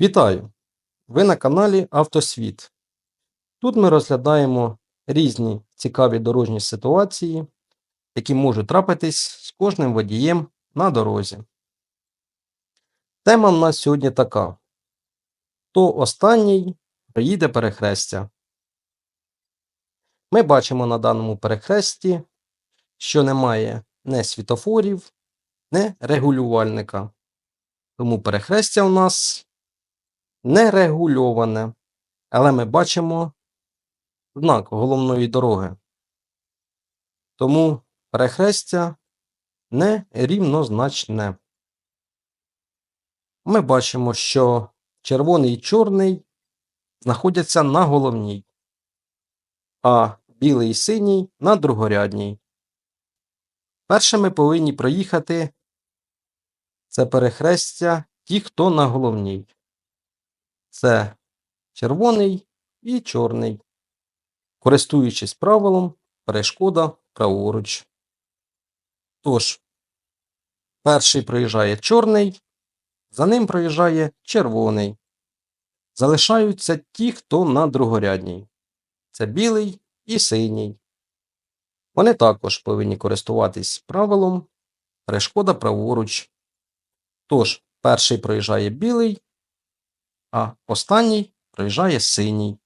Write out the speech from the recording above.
Вітаю! Ви на каналі Автосвіт. Тут ми розглядаємо різні цікаві дорожні ситуації, які можуть трапитись з кожним водієм на дорозі. Тема в нас сьогодні така: Хто останній приїде перехрестя? Ми бачимо на даному перехресті, що немає не світофорів, не регулювальника. Тому перехрестя у нас не регульоване, але ми бачимо знак головної дороги. Тому перехрестя не рівнозначне. Ми бачимо, що червоний і чорний знаходяться на головній, а білий і синій на другорядній. Перше ми повинні проїхати це перехрестя ті, хто на головній. Це червоний і чорний. Користуючись правилом, перешкода праворуч. Тож, перший проїжджає чорний, за ним проїжджає червоний. Залишаються ті, хто на другорядній. Це білий і синій. Вони також повинні користуватись правилом перешкода праворуч. Тож, перший проїжджає білий, а останній приїжджає синій.